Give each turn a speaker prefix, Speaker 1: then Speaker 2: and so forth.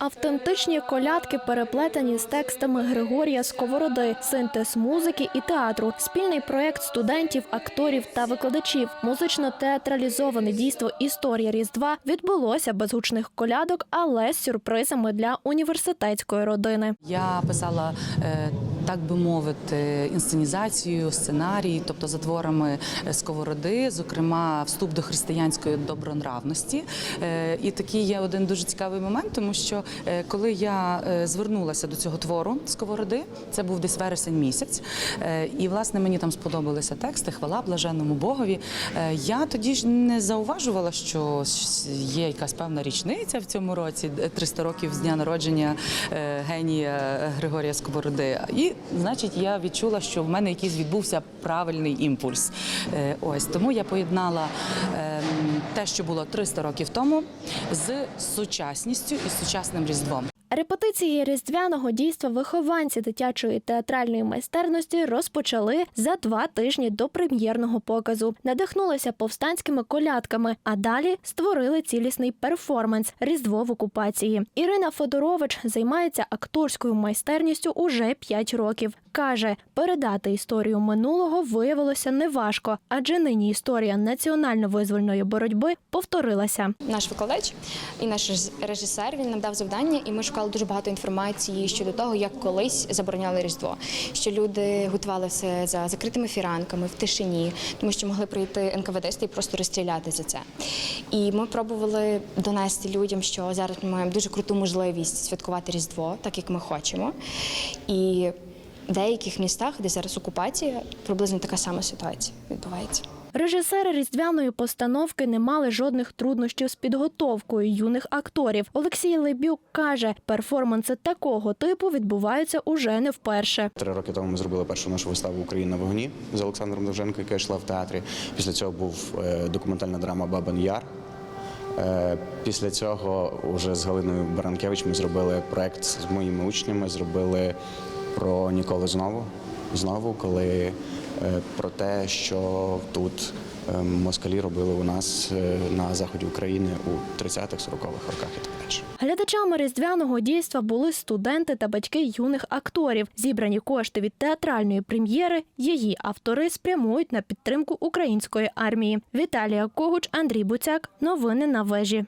Speaker 1: Автентичні колядки переплетені з текстами Григорія Сковороди, синтез музики і театру, спільний проєкт студентів, акторів та викладачів. Музично театралізоване дійство Історія Різдва відбулося без гучних колядок, але з сюрпризами для університетської родини.
Speaker 2: Я писала, е, так би мовити, інсценізацію, сценарій, тобто за творами е, Сковороди, зокрема, вступ до християнської добронравності. Е, І такий є один дуже цікавий момент, тому що е, коли я звернулася до цього твору Сковороди, це був десь вересень місяць, і власне мені там сподобалися тексти Хвала блаженному Богові. Я тоді ж не зауважувала, що є якась певна річниця в цьому році, 300 років з дня народження генія Григорія Сковороди. І значить, я відчула, що в мене якийсь відбувся правильний імпульс. Е, Ось тому я поєднала ем, те, що було 300 років тому, з сучасністю і сучасним різдвом.
Speaker 1: Репетиції різдвяного дійства вихованці дитячої театральної майстерності розпочали за два тижні до прем'єрного показу. Надихнулися повстанськими колядками, а далі створили цілісний перформанс Різдво в окупації. Ірина Федорович займається акторською майстерністю уже 5 років. Каже, передати історію минулого виявилося неважко, адже нині історія національно-визвольної боротьби повторилася.
Speaker 3: наш викладач і наш режисер він нам дав завдання, і ми шукали дуже багато інформації щодо того, як колись забороняли Різдво. Що люди готували все за закритими фіранками в тишині, тому що могли прийти НКВДсти і просто розстріляти за це. І ми пробували донести людям, що зараз ми маємо дуже круту можливість святкувати Різдво, так як ми хочемо. І деяких містах, де зараз окупація, приблизно така сама ситуація відбувається.
Speaker 1: Режисери різдвяної постановки не мали жодних труднощів з підготовкою юних акторів. Олексій Лебюк каже, перформанси такого типу відбуваються уже не вперше.
Speaker 4: Три роки тому ми зробили першу нашу виставу Україна на вогні з Олександром Довженко, яка йшла в театрі. Після цього був е, документальна драма Бабин Яр. Е, Після цього вже з Галиною Баранкевич ми зробили проект з моїми учнями, зробили про ніколи знову. Знову, коли е, про те, що тут е, москалі робили у нас е, на заході України у 30-х, 40-х роках і так далі.
Speaker 1: Глядачами різдвяного дійства були студенти та батьки юних акторів. Зібрані кошти від театральної прем'єри її автори спрямують на підтримку української армії. Віталія Когуч, Андрій Буцяк. Новини на вежі.